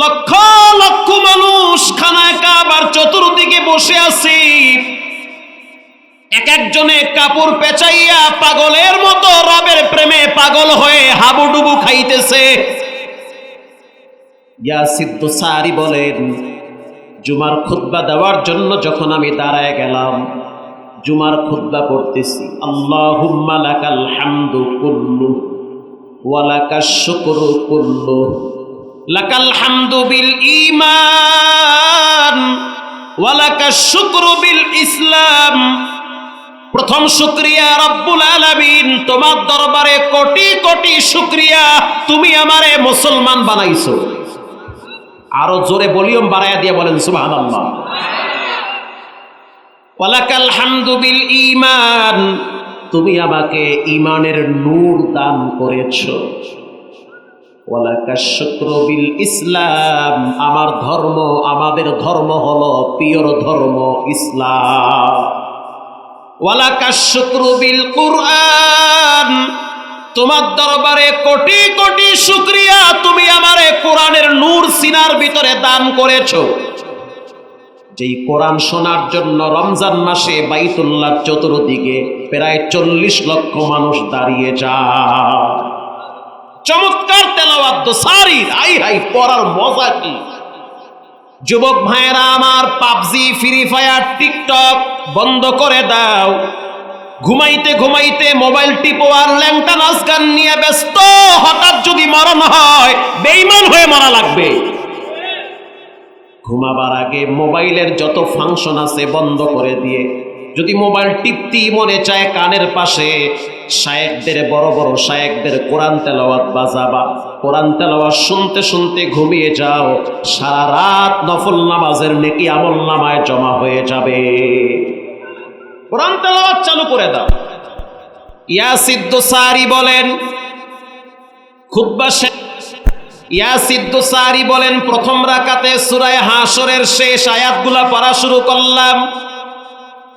লক্ষ লক্ষ মানুষ খানায় কাবার চতুর্দিকে বসে আছি। এক একজনে কাপড় পেঁচাইয়া পাগলের মতো রবের প্রেমে পাগল হয়ে হাবুডুবু খাইতেছে। ইয়াসিদ্দ সারি বলেন, জুমার খুতবা দেওয়ার জন্য যখন আমি দাঁড়ায় গেলাম, জুমার খুতবা পড়তেছি। আল্লাহুম্মা লাকাল হামদু কুল্লু ওয়ালাকাশ শুকরু কুল্লু। লাকাল হামদু বিল ঈমান ওয়ালাকাশ শুকরু বিল ইসলাম। প্রথম শুক্রিয়া রব্বুল আলামিন, তোমার দরবারে কোটি কোটি শুক্রিয়া তুমি আমারে মুসলমান বানাইছো। আরও জোরে ভলিউম বাড়াইয়া দিয়ে বলেন, সুবহানাল্লাহ। ওয়ালাকাল হামদু বিল ঈমান, তুমি আমাকে ঈমানের নূর দান করেছ। ইসলাম। আমার ধর্ম, আমাদের ধর্ম হলো পিওর ধর্ম ইসলাম। ওয়ালাকাশ শুকরু বিল কুরআন। তোমার দরবারে কোটি কোটি শুক্রিয়া তুমি আমারে কোরআনের নূর সিনার ভিতরে দান করেছ। যেই কোরআন শোনার জন্য রমজান মাসে বাইতুল্লাহ চতুর্দিকে প্রায় চল্লিশ লক্ষ মানুষ দাঁড়িয়ে যায়। চমৎকার তেলাওয়াত সারির আই হাই পড়ার মজা কি? যুবক ভাইয়েরা, আমার পাবজি, ফ্রি ফায়ার, টিকটক বন্ধ করে দাও। ঘুমাইতে ঘুমাইতে মোবাইল টিপো আর ল্যাংটা নাচ গান নিয়ে ব্যস্ত। হঠাৎ যদি মরণ হয় বেইমান হয়ে মারা লাগবে। ঘুমাবার আগে মোবাইলের যত ফাংশন আছে বন্ধ করে দিয়ে যদি মোবাইল টিপতি মনে চায় কানের পাশে, শায়েকদের বড় বড় শায়েকদের কোরআন তেলাওয়াত বাজাবা। কোরআন তেলাওয়াত শুনতে শুনতে ঘুমিয়ে যাও, সারা রাত নফল নামাজের নেকি আমল নামায় জমা হয়ে যাবে। কোরআন তেলাওয়াত চালু করে দাও। ইয়াসিদ্দ সারি বলেন শেষ ইয়াসিদ্দ সারি বলেন, প্রথম রাকাতে সূরায়ে হাসরের শেষ আয়াতগুলা পড়া শুরু করলাম।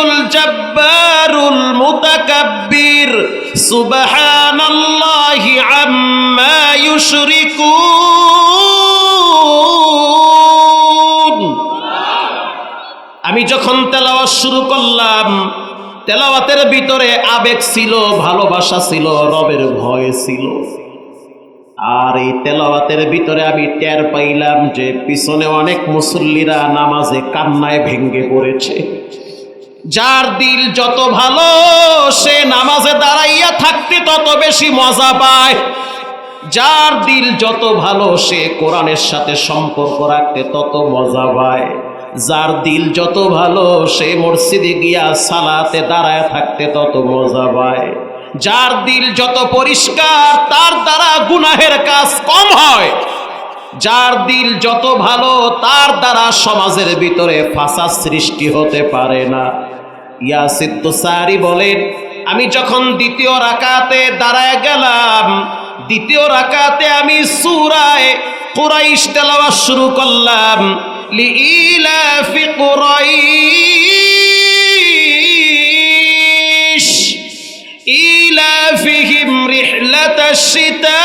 আজিজুল জব্বারুল আমি যখন তেলাওয়াত শুরু করলাম, তেলাওয়াতের ভিতরে আবেগ ছিল, ভালোবাসা ছিল, রবের ভয় ছিল। আর এই তেলাওয়াতের ভিতরে আমি টের পাইলাম যে পিছনে অনেক মুসল্লিরা নামাজে কান্নায় ভেঙ্গে পড়েছে। যার দিল যত ভালো, সে নামাজে দাঁড়াইয়া থাকতে তত বেশি মজা পায়। যার দিল যত ভালো, সে কোরআনের সাথে সম্পর্ক রাখতে তত মজা পায়। যার দিল যত ভালো, সে মসজিদে গিয়া সালাতে দাঁড়ায় থাকতে তত মজা পায়। যার দিল যত পরিষ্কার, তার দ্বারা গুনাহের কাজ কম হয়। যার দিল যত ভালো, তার দ্বারা সমাজের ভিতরে ফাঁসা সৃষ্টি হতে পারে না। ইয়াসিদ্দ সারি বলেন, আমি যখন দ্বিতীয় রাকাতে দাঁড়ায় গেলাম, দ্বিতীয় রাকাতে আমি সুরায় কুরাইশ তেলাওয়া শুরু করলাম লিলাফি কুরাইশ, ইলাফিহিম রিহলাতাশ শীতা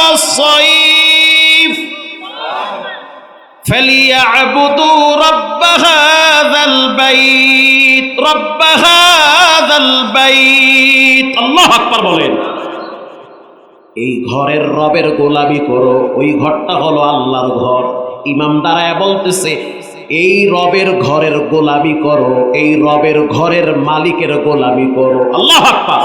والصيف فليعبدوا رب هذا البيت رب هذا البيت الله أكبر বলেন এই ঘরের রবের গোলামি করো ওই ঘরটা হলো আল্লাহর ঘর ইমাম দাঁড়ায় বলতেছে এই রবের ঘরের গোলামি করো এই রবের ঘরের মালিকের গোলামি করো আল্লাহ আকবার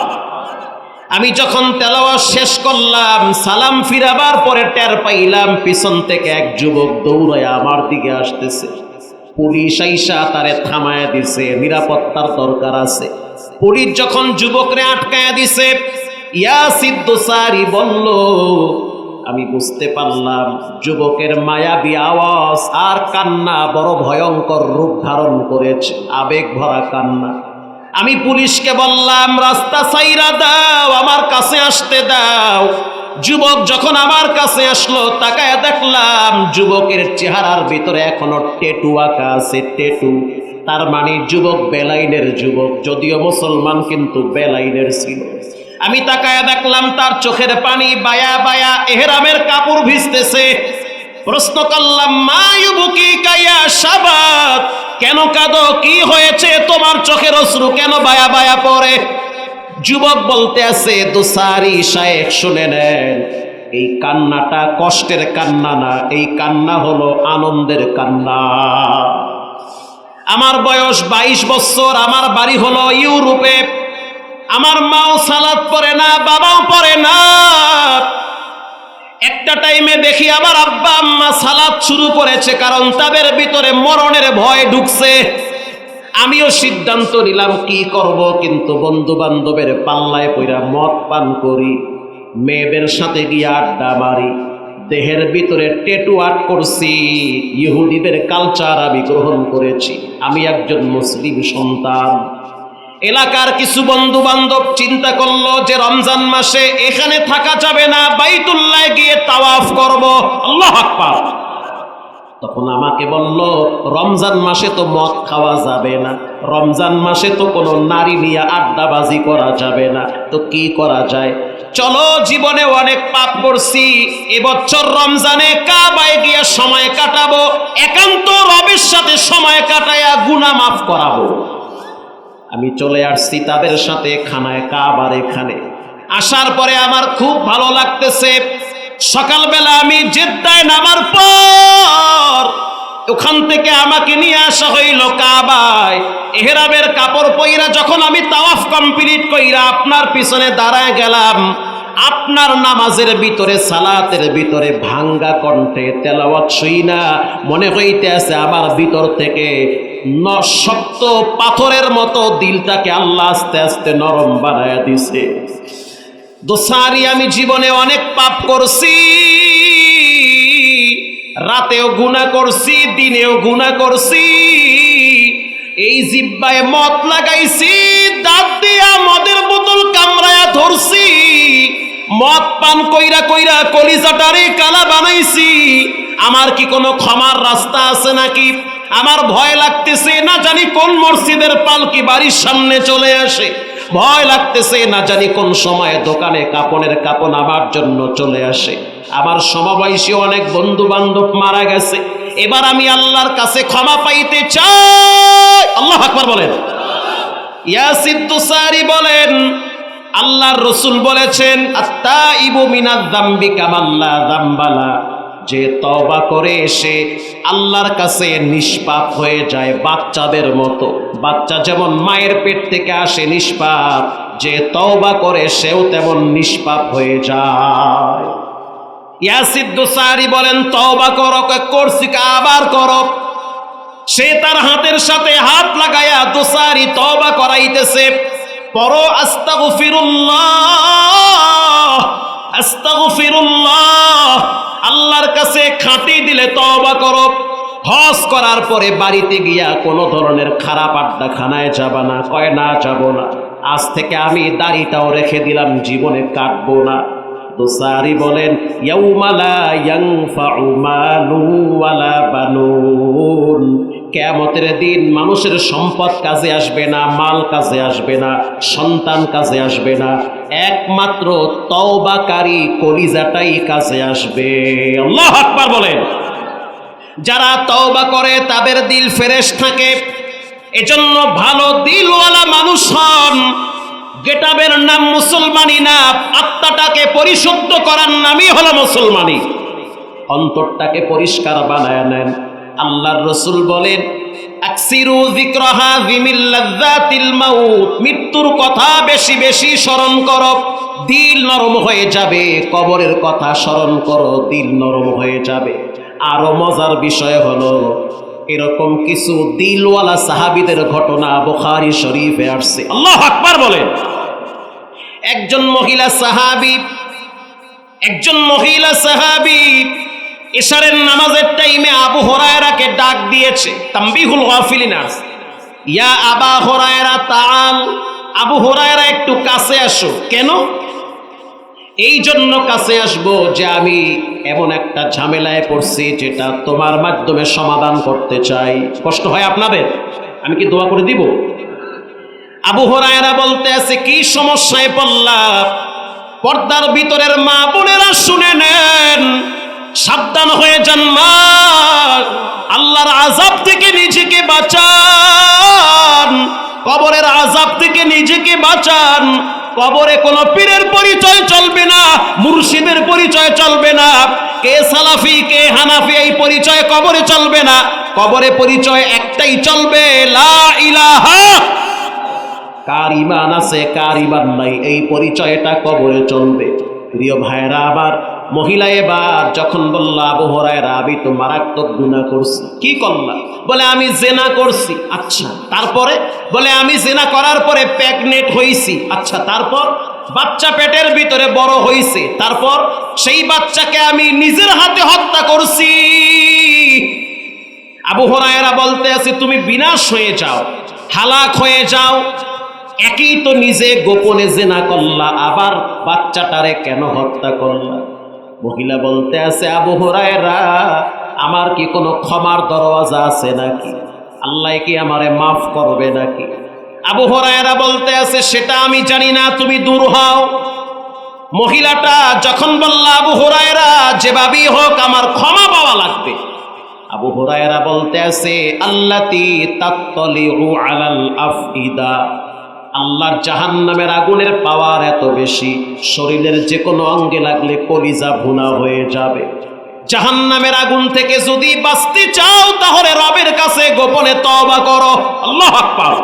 আমি যখন তেলাওয়াত শেষ করলাম, সালাম ফিরাবার পরে টের পাইলাম, পিছন থেকে এক যুবক দৌড়ায় আমার দিকে আসতেছে। পুলিশ আইসা তারে থামায় দিছে, নিরাপত্তার দরকার আছে। পুলিশ যখন যুবকরে আটকায়া দিছে ইয়াসিদ দোসারি বলল, আমি বুঝতে পারলাম, যুবকের মায়াবী আওয়াজ আর কান্না বড় ভয়ঙ্কর রূপ ধারণ করেছে। আবেগ ভরা কান্না। আমি পুলিশকে বললাম, রাস্তা সাইরা দাও, আমার কাছে আসতে দাও। যুবক যখন আমার কাছে আসলো, তাকায় দেখলাম যুবকের চেহারার ভিতরে এখনও টেটু আঁকা আছে, টেটু। তার মানে যুবক বেলাইনের যুবক, যদিও মুসলমান, কিন্তু বেলাইনের ছিল। আমি তাকায় দেখলাম, তার চোখের পানি বায়া বায়া এহেরামের কাপড় ভিজতেছে। প্রশ্ন করলাম, মা ইউবুকি কাইয়া সাবাত কেন কাঁদো? কি হয়েছে? তোমার চোখের অশ্রু কেন বায়া বায়া পড়ে? যুবক বলতে আছে, দুসারি শায়েখ, শুনে নেন। এই কান্নাটা কষ্টের কান্না না, এই কান্না হলো আনন্দের কান্না। আমার বয়স বাইশ বছর, আমার বাড়ি হলো ইউরোপে। আমার মাও সালাদ পড়ে না, বাবাও পড়ে না। একটা টাইমে দেখি আবার আব্বা আম্মা সালাদ শুরু করেছে, কারণ তাদের ভিতরে মরণের ভয় ঢুকছে। আমিও সিদ্ধান্ত নিলাম, কি করব? কিন্তু বন্ধু বান্ধবের পাল্লায় পইরা মদ পান করি, মেয়েদের সাথে গিয়ে আড্ডা মারি, দেহের ভিতরে টেটু আট করছি, ইহুদিদের কালচার আমি গ্রহণ করেছি। আমি একজন মুসলিম সন্তান। এলাকার কিছু বন্ধু বান্ধব চিন্তা করল যে রমজান মাসে এখানে থাকা যাবে না, বাইতুল্লাহ গিয়ে তাওয়াফ করব। আল্লাহ আকবার। তখন আমাকে বলল, রমজান মাসে তো মদ খাওয়া যাবে না, রমজান মাসে তো কোনো নারী নিয়ে আড্ডাবাজি করা যাবে না, তো কি করা যায়? চলো, জীবনে অনেক পাপ করছি, এবছর রমজানে কাবায় গিয়ে সময় কাটাবো, একান্ত রবের সাথে সময় কাটায়া গুনা মাফ করাবো। আমি চলে আসছি তাদের সাথে খানায় কাবার এখানে। আসার পরে আমার খুব ভালো লাগতেছে। সকালবেলা আমি জেদ্দায় নামার পর ওখান থেকে আমাকে নিয়ে আসা হইল কাবায়। এহেরামের কাপড় পইরা যখন আমি তাওয়াফ কমপ্লিট কইরা আপনার পিছনে দাঁড়ায় গেলাম আপনার নামাজের ভিতরে, সালাতের ভিতরে ভাঙ্গা কণ্ঠে তেলাওয়াত শুই না। মনে হইতে আছে আমার ভিতর থেকে শক্ত পাথরের মতো দিলটাকে আল্লাহ আস্তে আস্তে নরম বানায়া দিছে। দোসারি, আমি জীবনে অনেক পাপ করছি, রাতেও গুণা করছি, দিনেও গুণা করছি। এই জিব্বায় মদ লাগাইছি, দাঁত দিয়া মদের বোতল কামড়ায়া ধরছি। মদ পান কইরা কইরা কলিজাটারে কালা বানাইছি। আমার কি কোনো ক্ষমার রাস্তা আছে নাকি? আমার ভয় লাগতেছে না জানি কোন মসজিদের পালকি বাড়ির সামনে চলে আসে। ভয় লাগতেছে না জানি কোন সময়ে দোকানে কাপনের কাপড় আমার জন্য চলে আসে। আমার সমবয়সী অনেক বন্ধু বান্ধব মারা গেছে। এবার আমি আল্লাহর কাছে ক্ষমা পাইতে চাই। আল্লাহ আকবার বলেন। ইয়াসিদ্দুসারি বলেন আল্লাহর রসুল বলেছেন আত্মা ইবু মিনাদ দাম্বি কামাল্লা দাম্বালা যে তওবা করে এসে আল্লাহর কাছে নিষ্পাপ হয়ে যায় বাচ্চাদের মতো। বাচ্চা যেমন মায়ের পেট থেকে আসে নিষ্পাপ, যে তওবা করে সেও তেমন নিষ্পাপ হয়ে যায়। ইয়াসিদ্দুসারি বলেন, তওবা করো করছি আবার করো। সে তার হাতের সাথে হাত লাগায়া দোসারি তওবা করাইতেছে। পর আস্তাগফিরুল্লাহ আস্তাগফিরুল্লাহ। আল্লাহর কাছে খাঁটি দিলে তওবা করো। হজ করার পরে বাড়িতে গিয়া কোনো ধরনের খারাপ আড্ডা খানায় যাবা না, কয়, না, যাব না। আজ থেকে আমি দাড়িটাও রেখে দিলাম, জীবনে কাটবো না। দোসারি বলেন ইয়াউমালা ইয়ানফাউ মালু ওয়ালা বানুন। কেয়ামতের দিন মানুষের সম্পদ কাজে আসবে না, মাল কাজে আসবে না, সন্তান কাজে আসবে না, একমাত্র তওবাকারী কলিজাটাই কাজে আসবে। আল্লাহ আকবার বলেন। যারা তওবা করে, তাদের দিল ফ্রেশ থাকে। এজন্য ভালো দিলওয়ালা মানুষ হন। গেটাবের নাম মুসলমানি না, আত্মাটাকে পরিশুদ্ধ করার নামই হলো মুসলমানি। অন্তরটাকে পরিষ্কার বানায় নেন। আল্লাহর রসুল বলেন মৃত্যুর কথা বেশি বেশি স্মরণ করো। দিল নরম হয়ে যাবে, কবরের কথা স্মরণ করো, দিল নরম হয়ে যাবে। আরও মজার বিষয় হলো, এরকম কিছু দিলওয়ালা সাহাবিদের ঘটনা বুখারী শরীফে আসছে। আল্লাহ আকবার বলেন। একজন মহিলা সাহাবি, একজন মহিলা সাহাবি এশারের নামাজের টাইমে আবু হরায়রাকে ডাক দিয়েছে তাম্বিহুল গাফিলিনা ইয়া আবা হরায়রা তাল আবু হরায়রা একটু কাছে আসো। কেন? এই জন্য কাছে আসব যে আমি এমন একটা ঝামেলায় পড়ছি যেটা তোমার মাধ্যমে সমাধান করতে চাই। কষ্ট হয় আপনাদের? আমি কি দোয়া করে দিব? আবু হরায়রা বলতে আছে, কি সমস্যায় পড়লাম? পর্দার ভিতরের মা বোনেরা শুনে নেন। সাবধান হয়ে যান, মা। আল্লাহর আজাব থেকে নিজেকে বাঁচান। কবরের আজাব থেকে নিজেকে বাঁচান। কবরে কোনো পীরের পরিচয় চলবে না, মুর্শিদের পরিচয় চলবে না। কে সালাফি, কে হানাফি, এই পরিচয় কবরে চলবে না। কবরে পরিচয় একটাই চলবে, লা ইলাহা। কার ইমান আছে, কার ইমান নাই, এই পরিচয়টা কবরে চলবে। প্রিয় ভাইরা আবার মহিলা এবার যখন বলল, আবু হরায়রা, আমি তো মারাত্মক গুণা করছি। কি করলাম বলে, আমি জেনা করছি। আচ্ছা তারপরে? বলে, আমি জেনা করার পরে প্যাগনেট হইছি। আচ্ছা তারপর? বাচ্চা পেটের ভিতরে বড় হইছে। তারপর? সেই বাচ্চাকে আমি নিজের হাতে হত্যা করছি। আবু হরায়রা বলতে আছে, তুমি বিনাশ হয়ে যাও, হালাক হয়ে যাও। একই তো নিজে গোপনে জেনা করলা, আবার বাচ্চাটারে কেন হত্যা করলা? মহিলা বলতে আছে, আবু হরায়রা, আমার কি কোনো ক্ষমার দরওয়াজা আছে নাকি? আল্লাহ কি আমারে মাফ করবে নাকি? আবু হরায়রা বলতে আছে, সেটা আমি জানি না, তুমি দূর হও। মহিলাটা যখন বলল, আবু হরায়রা, যেভাবেই হোক আমার ক্ষমা পাওয়া লাগবে। আবু হুরায়রা বলতে আছে, আল্লাতি তাত্তলিউ আলাল আফইদা। আল্লাহর জাহান্নামের আগুনের পাওয়ার এত বেশি, শরীরের যে কোনো অঙ্গে লাগলে কলিজা ভুনা হয়ে যাবে। জাহান্নামের আগুন থেকে যদি বাঁচতে চাও, তাহলে রবের কাছে গোপনে তওবা করো। আল্লাহ আকবার।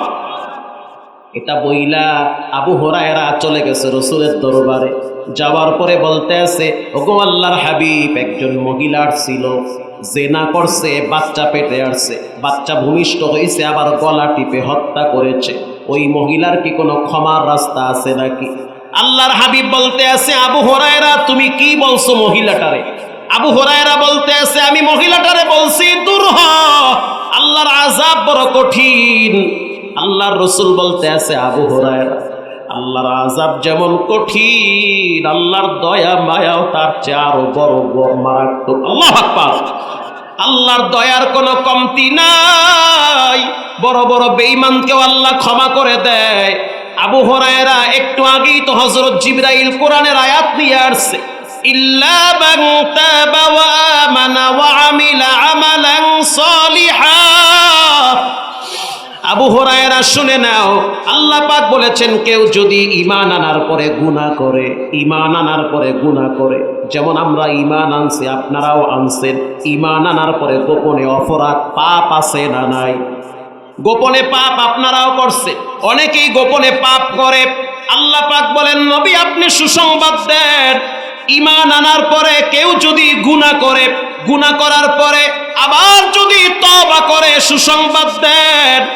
এটা বইলা আবু হরায়রা চলে গেছে রসুলের দরবারে। যাওয়ার পরে বলতে আছে, ওগো আল্লাহর হাবিব, একজন মহিলার ছিল, জেনা করছে, বাচ্চা পেটে আসছে, বাচ্চা ভূমিষ্ঠ হয়েছে আবার গলা টিপে হত্যা করেছে। ওই মহিলার কি কোনো ক্ষমার রাস্তা আছে নাকি? আল্লাহর হাবিব বলতে আছে, আবু হরায়রা, তুমি কি বলছো মহিলাটারে? আবু হরায়রা বলতে আছে, আমি মহিলাটারে বলছি, দূর হ। আল্লাহর আজাব বড় কঠিন। আল্লাহর রসুল বলতে আছে, আবু হরায়রা, আল্লাহর আজাব যেমন কঠিন, আল্লাহর দয়া, মায়াও তার চেয়ে আরও বড় বড় মারাত্মক। আল্লাহ আল্লাহর দয়ার কোনো কমতি নাই। বড় বড় বেঈমানকেও আল্লাহ ক্ষমা করে দেয়। আবু হরায়রা একটু আগেই তো হজরত জিবরাইল কোরআনের আয়াত নিয়ে আসছে। ইল্লা মান তাবা ওয়া আমানা ওয়া আমিলা আমালান সলিহা। আবু হরায়রা শুনে নাও, আল্লাহ পাক বলেছেন, কেউ যদি ইমান আনার পরে গুনাহ করে ইমান আনার পরে গুনাহ করে, যেমন আমরা ইমান আনছি, আপনারাও আনছেন ইমান আনার পরে গোপনে অপরাধ পাপ আছে না নাই? গোপনে পাপ আপনারাও করছে। অনেকেই গোপনে পাপ করে। আল্লাহ পাক বলেন, নবী, আপনি সুসংবাদ দেন। ইমান আনার পরে কেউ যদি গুনাহ করে, গুনাহ করার পরে আবার যদি তওবা করে, সুসংবাদ দেন।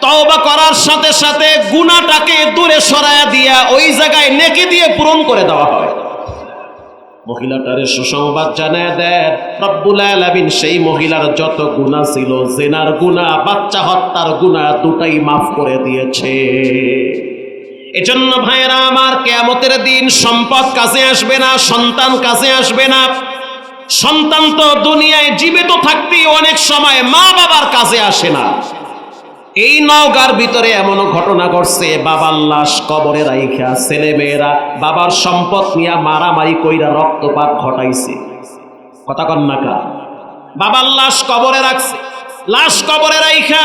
তওবা করার সাথে সাথে গুনাহটাকে দূরে সরায়া দিয়া ওই জায়গায় নেকি দিয়ে পূরণ করে দেওয়া হয়। মহিলাটারে সুসংবাদ জানায় দেন রব্বুল আলামিন সেই মহিলার যত গুনাহ ছিল, জেনার গুনাহ, বাচ্চা হত্যার গুনাহ দুটাই মাফ করে দিয়েছে। এজন্য ভাইয়েরা, আমার কেয়ামতের দিন সম্পদ কাজে আসবে না, সন্তান কাজে আসবে না। সন্তান তো দুনিয়ায় জীবিত থাকতেই অনেক সময় মা বাবার কাজে আসে না। এই নওগার ভিতরে এমনও ঘটনা ঘটছে, বাবার লাশ কবরে রাইখা ছেলে মেয়েরা বাবার সম্পদ নিয়ে মারামারি কইরা রক্তপাত ঘটাইছে। কথা কন্যাকা বাবার লাশ কবরে রাখছে, লাশ কবরে রাইখা,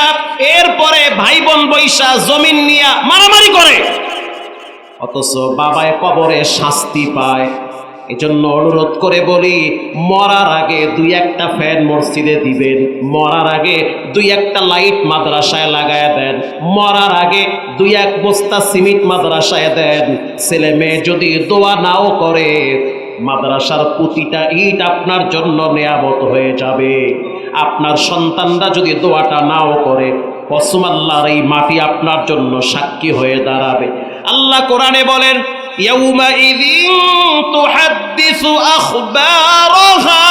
এরপরে ভাই বোন বৈশা জমিন নিয়া মারামারি করে। অথচ বাবায় কবরে শাস্তি পায় এজন্য অনুরোধ করে বলি, মরার আগে দুই একটা ফ্যান মসজিদে দিবেন, মরার আগে দুই একটা লাইট মাদ্রাসায় লাগায় দেন, মরার আগে দুই এক বস্তা সিমেন্ট মাদ্রাসায় দেন। ছেলে মেয়ে যদি দোয়া নাও করে, মাদ্রাসার প্রতিটা ইট আপনার জন্য নেয়ামত হয়ে যাবে। আপনার সন্তানরা যদি দোয়াটা নাও করে কসম আল্লাহর এই মাটি আপনার জন্য সাক্ষী হয়ে দাঁড়াবে। আল্লাহ কোরআনে বলেন يومئذ تحدث أخبارها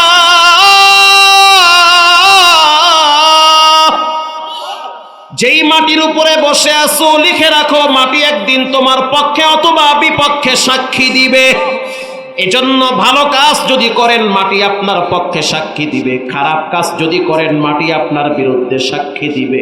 যেই মাটির উপরে বসে আছো লিখে রাখো মাটি একদিন তোমার পক্ষে অথবা বিপক্ষে সাক্ষী দিবে এজন্য ভালো কাজ যদি করেন মাটি আপনার পক্ষে সাক্ষী দিবে খারাপ কাজ যদি করেন মাটি আপনার বিরুদ্ধে সাক্ষী দিবে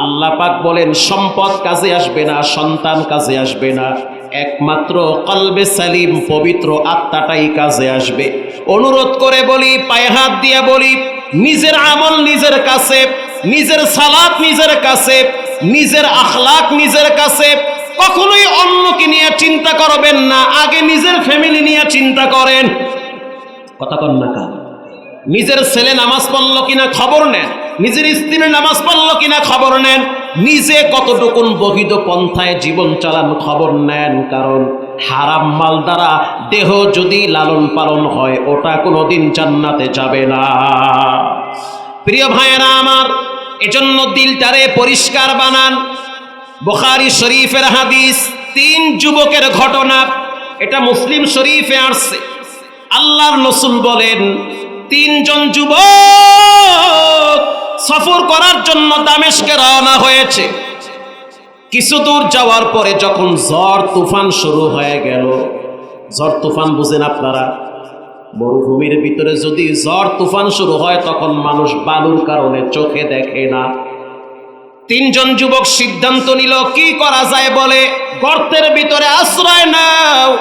আল্লাহ পাক বলেন সম্পদ কাজে আসবে না সন্তান কাজে আসবে না একমাত্র কলবে সালিম পবিত্র আত্মাটাই কাজে আসবে। অনুরোধ করে বলি, পায়ে হাত দিয়ে বলি, নিজের আমল নিজের কাছে, নিজের সালাত নিজের কাছে, নিজের আখলাক নিজের কাছে। কখনোই অন্যকে নিয়ে চিন্তা করবেন না, আগে নিজের ফ্যামিলি নিয়ে চিন্তা করেন। কথা কন না কা নিজের ছেলে নামাজ পড়ল কিনা খবর নেন। নিজের স্ত্রী নামাজ পড়ল কিনা খবর নেন। নিজে কতটুকুন বহিত পন্থায় জীবন চালান খবর নেন, কারণ হারাম মাল দ্বারা দেহ যদি লালন পালন হয়, ওটা কোনোদিন জান্নাতে যাবে না। প্রিয় ভাইয়েরা আমার, এজন্য দিলটারে পরিষ্কার বানান। বুখারি শরীফের হাদিস, তিন যুবকের ঘটনা। এটা মুসলিম শরীফে আসছে। আল্লাহর রসুল বলেন তিনজন যুবক সফর করার জন্য দামেশকে রওনা হয়েছে। কিছু দূর যাওয়ার পরে যখন ঝড় তুফান শুরু হয়ে গেল, ঝড় তুফান বুঝেন আপনারা? মরুভূমির ভিতরে যদি ঝড় তুফান শুরু হয়, তখন মানুষ বালুর কারণে চোখে দেখে না। তিনজন যুবক সিদ্ধান্ত নিল, কি করা যায় বলে? গর্তের ভিতরে আশ্রয় নাও।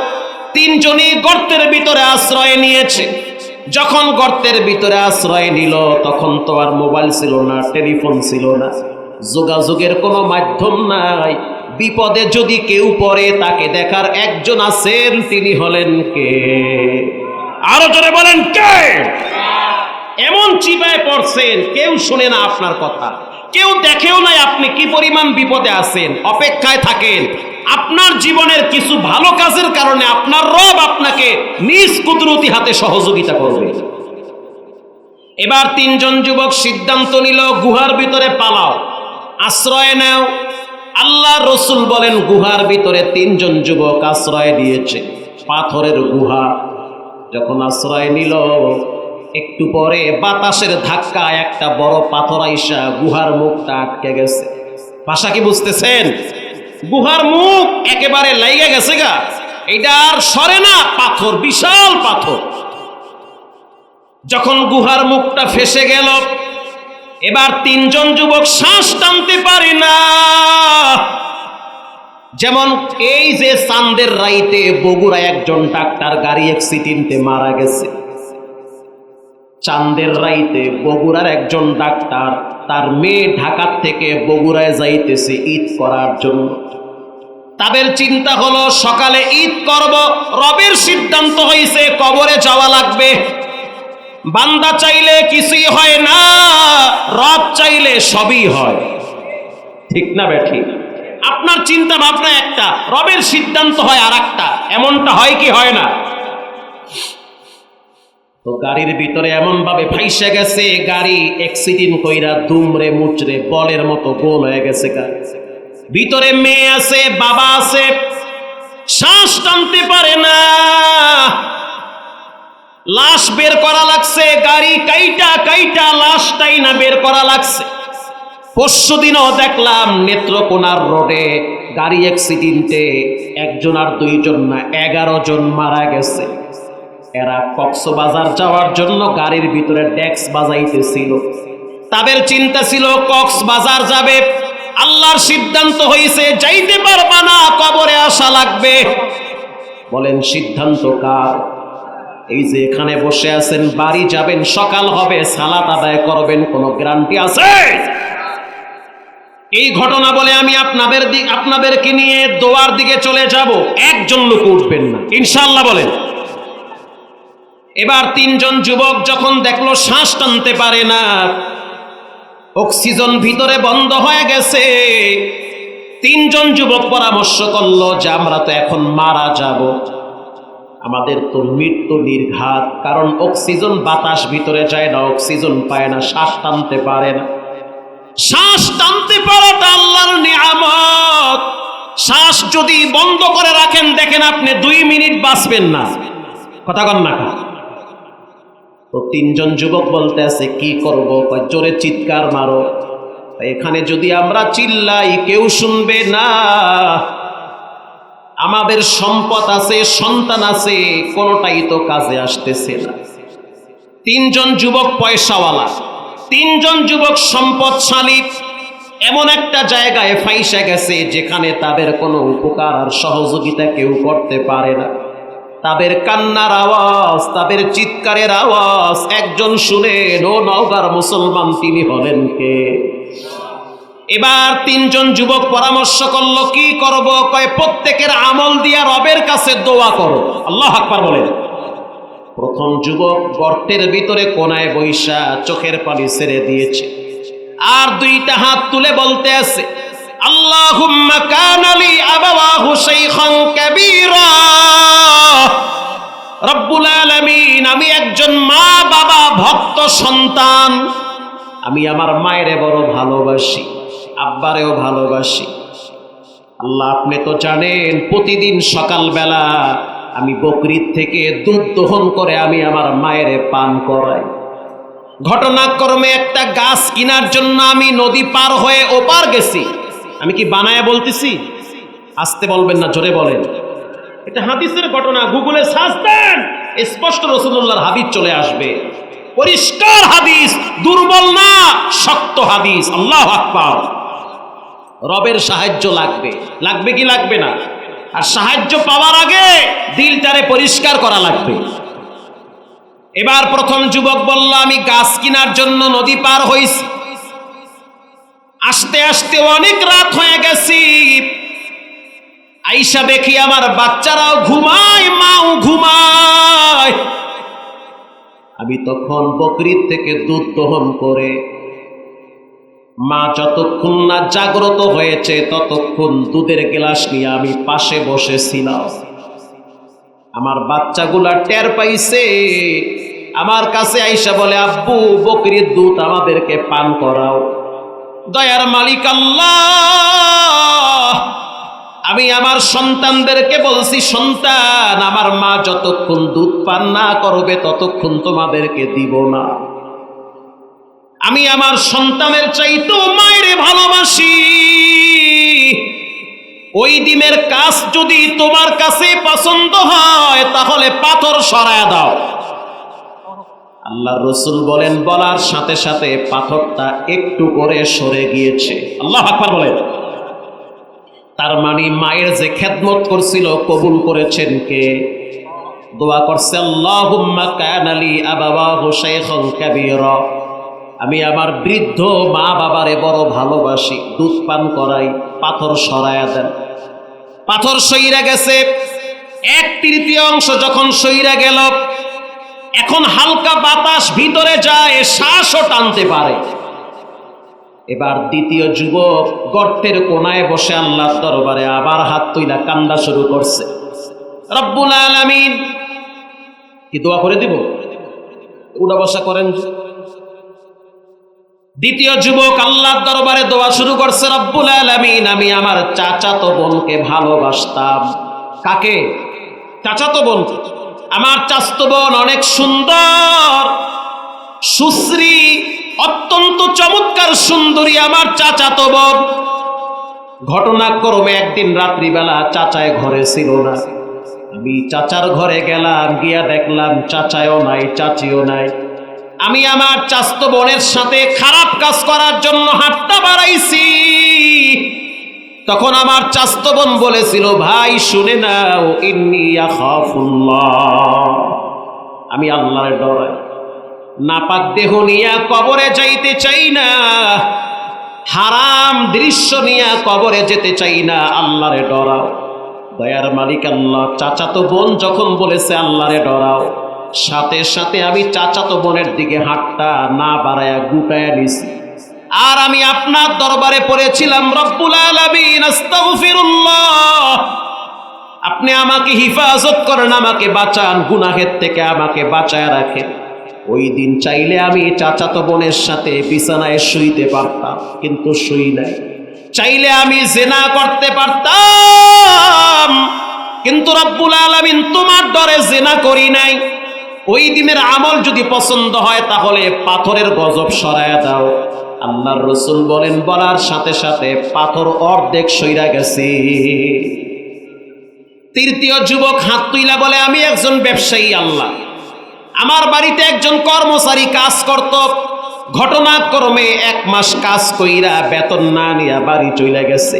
তিনজনই গর্তের ভিতরে আশ্রয় নিয়েছে। যখন গর্তের ভিতরে আশ্রয় নিল, তখন তো আর মোবাইল ছিল না, টেলিফোন ছিল না। যোগাযোগের কোনো মাধ্যম নাই। বিপদে যদি কেউ পড়ে, তাকে দেখার একজন আছেন, তিনি হলেন কে? আরও জোরে বলেন, কে? এমন চিপায় পড়ছেন, কেউ শুনে না আপনার কথা। কেউ দেখেও নাই আপনি কি পরিমাণ বিপদে আছেন, অপেক্ষায় থাকেন। আপনার জীবনের কিছু ভালো কাজের কারণে আপনার রব আপনাকে নিজ কুদরতি হাতে সহযোগিতা করবে। এবার তিনজন যুবক সিদ্ধান্ত নিল, গুহার ভিতরে পালাও, আশ্রয় নাও। আল্লাহ রসুল বলেন, গুহার ভিতরে তিনজন যুবক আশ্রয় দিয়েছে, পাথরের গুহা। যখন আশ্রয় নিল একটু পরে বাতাসের ধাক্কা একটা বড় পাথর আইসা গুহার মুখটা আটকে গেছে। ভাষা কি বুঝতেছেন? গুহার মুখ একেবারে লাইগে গেছে গা। এটা আর সরে না, পাথর, বিশাল পাথর। যখন গুহার মুখটা ফেসে গেল, এবার তিনজন যুবক শ্বাস টানতে পারে না। যেমন এই যে চান্দের রাইতে বগুড়া একজন ডাক্তার গাড়ি অ্যাক্সিডেন্টে মারা গেছে। চান্দের রাইতে বগুড়ার একজন ডাক্তার তার মেয়ে ঢাকার থেকে বগুড়ায় যাইতেছে ঈদ করার জন্য। তাদের চিন্তা হলো, সকালে ঈদ করব, রবের সিদ্ধান্ত হয়েছে কবরে যাওয়া লাগবে। বান্দা চাইলে কিছুই হয় না, রব চাইলে সবই হয়। ঠিক না বেঠি? আপনার চিন্তা ভাবনা একটা, রবের সিদ্ধান্ত হয় আর একটা এমনটা হয় কি হয় না? তো গাড়ির ভিতরে এমন ভাবে ফাইসে গেছে, গাড়ি অ্যাক্সিডেন্ট কইরা দুমরে মুচরে বলের মতো গোল হয়ে গেছে ভিতরে মেয়ে আছে, বাবা আছে, শ্বাস টানতে পারে না। লাশ বের করা লাগছে, গাড়ি কাইটা কাইটা লাশটাই না বের করা লাগছে। পরশু দেখলাম নেত্রকোনার রোডে গাড়ি অ্যাক্সিডেন্টে একজন আর দুইজন না, এগারো জন মারা গেছে। এরা কক্সবাজার যাওয়ার জন্য গাড়ির ভিতরে ডেক্স বাজাইতেছিল। তাদের চিন্তা ছিল, কক্সবাজার যাবে। আল্লাহর সিদ্ধান্ত হয়েছে যাইতে পারবা না, কবরে আসা লাগবে। বলেন, সিদ্ধান্ত কার? এই যে এখানে বসে আছেন, বাড়ি যাবেন, সকাল হবে, সালাত আদায় করবেন, কোনো গ্যারান্টি আছে? এই ঘটনা বলে আমি আপনাদের দিক আপনাদেরকে নিয়ে দোয়ার দিকে চলে যাব। একজন লোক উঠবেন না। ইনশাল্লাহ বলেন। এবার তিনজন যুবক যখন দেখল শ্বাস টানতে পারে না, অক্সিজেন ভিতরে বন্ধ হয়ে গেছে। তিনজন যুবক পরামর্শ করল, যে আমরা তো এখন মারা যাব। আমাদের তো মৃত্যু নির্ঘাত, কারণ অক্সিজেন বাতাস ভিতরে যায় না, অক্সিজেন পায় না, শ্বাস টানতে পারে না। শ্বাস টানতে পারাটা আল্লাহর নিয়ামত। শ্বাস যদি বন্ধ করে রাখেন, দেখেন আপনি দুই মিনিট বাঁচবেন না। কথা কন না? তো তিনজন যুবক বলতে আছে, কি করব? জোরে চিৎকার মারো। এখানে যদি আমরা চিল্লাই, কেউ শুনবে না। আমাদের সম্পদ আছে, সন্তান আছে, কোনোটাই তো কাজে আসতেছে না। তিনজন যুবক পয়সাওয়ালা, তিনজন যুবক সম্পদশালী। এমন একটা জায়গায় ফাইসা গেছে যেখানে তাদের কোনো উপকার আর সহযোগিতা কেউ করতে পারে না। তাদের কান্নার আওয়াজ, তাদের চিৎকারের আওয়াজ, একজন শুনেন ও নওগার মুসলমান তিনি হলেন কে? এবার তিনজন যুবক পরামর্শ করল, কি করব? কয়, প্রত্যেকের আমল দিয়া রবের কাছে দোয়া করো। আল্লাহ আকবার বলেন প্রথম যুবক গর্তের ভিতরে কোনায় বৈশা চোখের পানি ছেড়ে দিয়েছে। আর দুইটা হাত তুলে বলতে আছে, আল্লাহুম্মা কানালি আবাওয়াহু শাইখান কাবীরা। রব্বুল আলামিন, আমি একজন মা বাবা, ভক্ত সন্তান। আমি আমার মায়েরে বড় ভালোবাসি, আব্বারেও ভালোবাসি। আল্লাহ, আপনি তো জানেন, প্রতিদিন সকালবেলা আমি বকরির থেকে দুধ দহন করে আমি আমার মায়েরে পান করাই। ঘটনাক্রমে একটা গাছ কেনার জন্য আমি নদী পার হয়ে ওপার গেছি। আমি কি বানায় বলতেছি? আসতে বলবেন না, জোরে বলেন। এটা হাদিসের ঘটনা, গুগলে সার্চ দেন, স্পষ্ট রসুল্লাহর হাদিস চলে আসবে। পরিষ্কার হাদিস, দুর্বল না, শক্ত হাদিস, আল্লাহ রবের সাহায্য লাগবে। লাগবে কি লাগবে না? আর সাহায্য পাওয়ার আগে দিলটারে পরিষ্কার করা লাগবে। এবার প্রথম যুবক বলল, আমি গাছ কেনার জন্য নদী পার হইছি। আস্তে আস্তে অনেক রাত হয়ে গেছি। আইসা দেখি আমার বাচ্চারাও ঘুমায়, মাও ঘুমায়। আমি তখন বকরির থেকে দুধ দহন করে মা যতক্ষণ না জাগ্রত হয়েছে, ততক্ষণ দুধের গ্লাস নিয়ে আমি পাশে বসেছিলাম। আমার বাচ্চাগুলা টের পাইছে। আমার কাছে আইসা বলে, আব্বু, বকরির দুধ আমাদেরকে পান করাও। দয়ার মালিক আল্লাহ আমি আমার সন্তানদেরকে বলছি, সন্তান, আমার মা যতক্ষণ দুধ পান না করবে, ততক্ষণ তোমাদেরকে দিব না। আমি আমার সন্তানের চাইতো মায়ের ভালোবাসি। ওই ডিমের কাজ যদি তোমার কাছে পছন্দ হয়, তাহলে পাথর সরায় দাও। আল্লাহ রসুল বলেন, বলার সাথে সাথে পাথরটা একটু করে সরে গিয়েছে। আল্লাহ আকবার বলেন। তার মানে মায়ের যে খেদমত করছিল, কবুল করেছেন কে? দোয়া করছে আমি আমার বৃদ্ধ মা বাবারে বড় ভালোবাসি, দুধ পান করাই, পাথর সরায়া দেন। পাথর সইরা গেছে, এক তৃতীয় অংশ যখন সইরা গেল, এখন হালকা বাতাস ভিতরে যায়, শ্বাসও টানতে পারে। এবার দ্বিতীয় যুবক গর্তের কোনায় বসে আল্লাহর দরবারে আবার হাত তুইলা কান্দা শুরু করছে। রব্বুল আলামিন। কি দোয়া করে দিব? উড়া বসা করেন। দ্বিতীয় যুবক আল্লাহর দরবারে দোয়া শুরু করছে, রব্বুল আলামিন, আমি আমার চাচাতো বোনকে ভালোবাসতাম। কাকে? চাচাতো বোন। আমার চাচাতো বোন অনেক সুন্দর, সুশ্রী অত্যন্ত চমৎকার সুন্দরী আমার চাচা চাচাতো বোন। ঘটনাক্রমে একদিন রাত্রিবেলা চাচায় ঘরে ছিল না। আমি চাচার ঘরে গেলাম, গিয়া দেখলাম চাচায়ও নাই, চাচিও নাই। আমি আমার চাস্ত বোনের সাথে খারাপ কাজ করার জন্য হাতটা বাড়াইছি। তখন আমার চাস্ত বোন বলেছিল, ভাই, শুনে নাও, ইন্নি আমি আল্লাহর ডরাই নাপাক দেহ নিয়া কবরে যাইতে চাই না। হারাম দৃশ্য নিয়া কবরে যেতে চাই না, আল্লাহরে ডরাও। দয়ার মালিক আল্লাহ, চাচাতো বোন যখন বলেছে আল্লাহরে ডরাও, সাথে সাথে আমি চাচাতো বোনের দিকে হাতটা না বাড়ায়া গুটায়া নিছি। আর আমি আপনার দরবারে পড়েছিলাম, রব্বুল আলামিন, আস্তাগফিরুল্লাহ। আপনি আমাকে হিফাজত করেন, আমাকে বাঁচান, গুনাহের থেকে আমাকে বাঁচায় রাখেন। ওই দিন চাইলে আমি চাচাতো বোনের সাথে বিছানায় শুইতে পারতাম, কিন্তু শুই নাই। চাইলে আমি জেনা করতে পারতাম, কিন্তু রব্বুল আলামিন তোমার ডরে জেনা করি নাই। ওই দিনের আমল যদি পছন্দ হয়, তাহলে পাথরের গজব সরায়া দাও। আল্লাহর রসুল বলেন, বলার সাথে সাথে পাথর অর্ধেক সইরা গেছে। তৃতীয় যুবক হাত তুইলা বলে, আমি একজন ব্যবসায়ী, আল্লাহ। আমার বাড়িতে একজন কর্মচারী কাজ করত। ঘটনাক্রমে এক মাস কাজ কইরা বেতন না নিয়া বাড়ি চলে গেছে।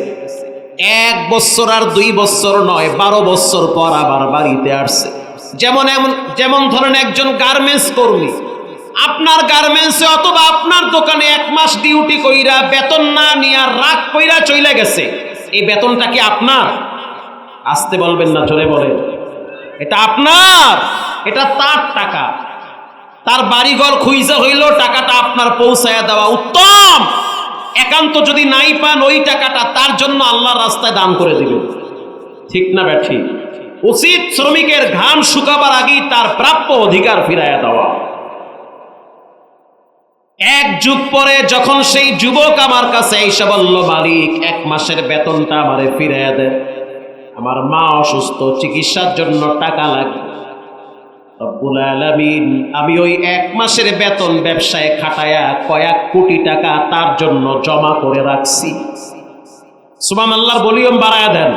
এক বছর আর দুই বছর নয়, বারো বছর পর আবার বাড়িতে আসছে। যেমন এমন, যেমন ধরেন একজন গার্মেন্টস কর্মী। আপনার গার্মেন্টসে অথবা আপনার দোকানে এক মাস ডিউটি কইরা বেতন না নিয়া রাগ কইরা চলে গেছে। এই বেতনটা কি আপনার? আসতে বলবেন না, জোরে বলেন। এটা আপনার, এটা তার টাকা। তার বাড়িঘর খুইজা হইল, টাকাটা আপনার পৌঁছায়া দেওয়া উত্তম। একান্ত যদি নাই পান, ওই টাকাটা তার জন্য আল্লাহর রাস্তায় দান করে দিবেন ঠিক না, ব্যাঠি? উচিত শ্রমিকের ঘাম শুকাবার আগেই তার প্রাপ্য অধিকার ফিরাইয়া দেওয়া। এক যুগ পরে যখন সেই যুবক আমার কাছে এসে বলল, মালিক, এক মাসের বেতনটা আমারে ফিরাইয়া দেয় আমার মা অসুস্থ, চিকিৎসার জন্য টাকা লাগে। আমি ওই এক মাসের বেতন ব্যবসায় খাটায়া কয়েক কোটি টাকা তার জন্য জমা করে রাখছি। সুবাম আল্লাহর ভলিউম বাড়ায় দেন।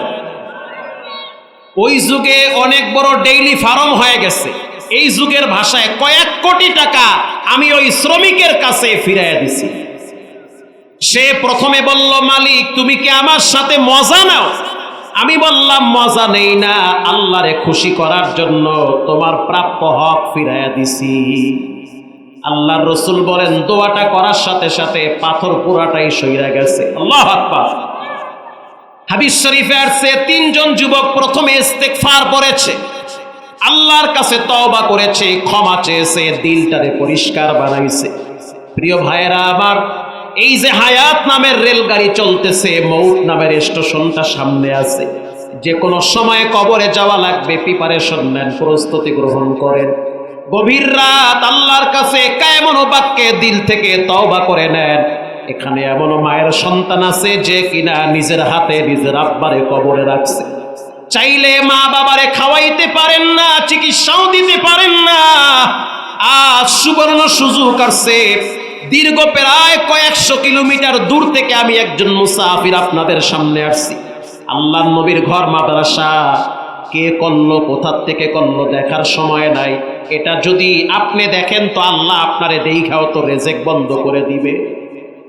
ওই যুগে অনেক বড় ডেইলি ফার্ম হয়ে গেছে। এই যুগের ভাষায় কয়েক কোটি টাকা আমি ওই শ্রমিকের কাছে ফিরাইয়া দিছি। সে প্রথমে বলল, মালিক, তুমি কি আমার সাথে মজা নাও? আমি বললাম, মজা নেই না, আল্লাহরে খুশি করার জন্য তোমার প্রাপ্য হক ফিরাইয়া দিছি। আল্লাহর রসুল বলেন, দোয়াটা করার সাথে সাথে পাথর পুরাটাই সইরা গেছে। আল্লাহ আকবার। হাদিস শরীফে আসছে, তিনজন যুবক প্রথমে ইস্তেগফার করেছে আল্লাহর কাছে তওবা করেছে, ক্ষমা চেয়েছে, দিলটারে পরিষ্কার বানাইছে। প্রিয় ভাইয়েরা আমার এই যে হায়াত নামের রেলগাড়ি চলতেছে, মৌত নামের স্টেশনটা সামনে আছে। যে কোনো সময় কবরে যাওয়া লাগবে প্রিপারেশন নেন, প্রস্তুতি গ্রহণ করেন। গভীর রাত আল্লাহর কাছে কেমন বাক্যে দিল থেকে তওবা করে নেন। এখানে এমনও মায়ের সন্তান আছে যে কিনা নিজের হাতে নিজের আব্বারে কবরে রাখছে। চাইলে মা বাবারে খাওয়াইতে পারেন না, চিকিৎসাও দিতে পারেন না। আজ সুবর্ণ সুযোগ আসছে। দীর্ঘ প্রায় কয়েকশো কিলোমিটার দূর থেকে আমি একজন মুসাফির আপনাদের সামনে আসছি। আল্লাহ নবীর ঘর মাদ্রাসা, কে করল, কোথার থেকে করল দেখার সময় নাই। এটা যদি আপনি দেখেন তো আল্লাহ আপনারে দেখাও তো রেজেক বন্ধ করে দিবে।